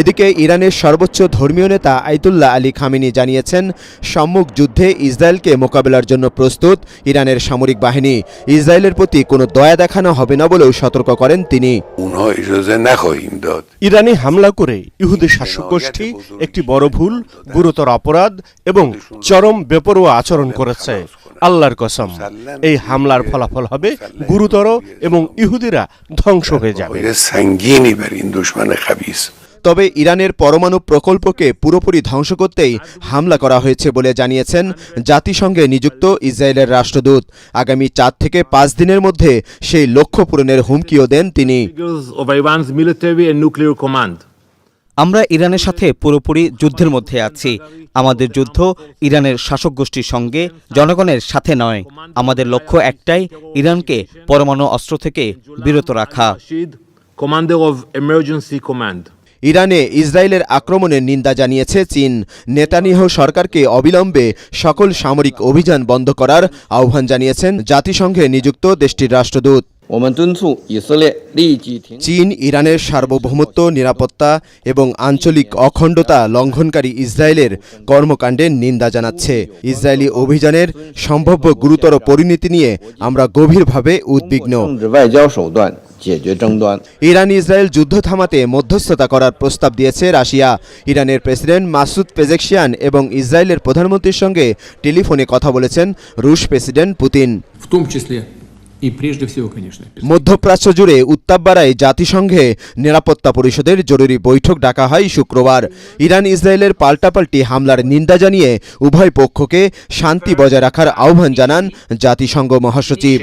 এদিকে ইরানের সর্বোচ্চ ধর্মীয় নেতা আইতুল্লাহ আলী খামিনি জানিয়েছেন, সম্মুখ যুদ্ধে ইসরায়েলকে মোকাবেলার জন্য প্রস্তুত ইরানের সামরিক বাহিনী। ইসরায়েলের প্রতি কোনো দয়া দেখানো হবে না বলেও সতর্ক করেন তিনি। ইরানে হামলা করে ইহুদি শাসক গোষ্ঠী একটি বড় ভুল, গুরুতর অপরাধ এবং চরম বেপরোয়া আচরণ করেছে। আল্লাহর কসম, এই হামলার ফলাফল হবে গুরুতর এবং ইহুদিরা ধ্বংস হয়ে যাবে। তবে ইরানের পরমাণু প্রকল্পকে পুরোপুরি ধ্বংস করতেই হামলা করা হয়েছে বলে জানিয়েছেন জাতিসংঘে নিযুক্ত ইসরায়েলের রাষ্ট্রদূত। আগামী চার থেকে পাঁচ দিনের মধ্যে সেই লক্ষ্য পূরণের হুমকিও দেন তিনি। আমরা ইরানের সাথে পুরোপুরি যুদ্ধের মধ্যে আছি। আমাদের যুদ্ধ ইরানের শাসক গোষ্ঠীর সঙ্গে জনগণের সাথে নয়। আমাদের লক্ষ্য একটাই ইরানকে পরমাণু অস্ত্র থেকে বিরত রাখা। কমান্ডার অফ এমার্জেন্সি কমান্ড ইরানে ইসরায়েলের আক্রমণের নিন্দা জানিয়েছে চীন। নেতানিহ সরকারকে অবিলম্বে সকল সামরিক অভিযান বন্ধ করার আহ্বান জানিয়েছেন জাতিসংঘে নিযুক্ত দেশটির রাষ্ট্রদূত। চীন ইরানের সার্বভৌমত্ব নিরাপত্তা এবং আঞ্চলিক অখণ্ডতা লঙ্ঘনকারী ইসরায়েলের কর্মকাণ্ডের নিন্দা জানাচ্ছে। ইসরায়েলি অভিযানের সম্ভাব্য গুরুতর পরিণতি নিয়ে আমরা গভীরভাবে উদ্বিগ্ন। ইরান ইসরায়েল যুদ্ধ থামাতে মধ্যস্থতা করার প্রস্তাব দিয়েছে রাশিয়া। ইরানের প্রেসিডেন্ট মাসুদ পেজেকশিয়ান এবং ইসরায়েলের প্রধানমন্ত্রীর সঙ্গে টেলিফোনে কথা বলেছেন রুশ প্রেসিডেন্ট পুতিন। মধ্যপ্রাচ্য জুড়ে উত্তাপ বাড়ায় জাতিসংঘে নিরাপত্তা পরিষদের জরুরি বৈঠক ডাকা হয় শুক্রবার। ইরান ইসরায়েলের পাল্টাপাল্টি হামলার নিন্দা জানিয়ে উভয় পক্ষকে শান্তি বজায় রাখার আহ্বান জানান জাতিসংঘ মহাসচিব।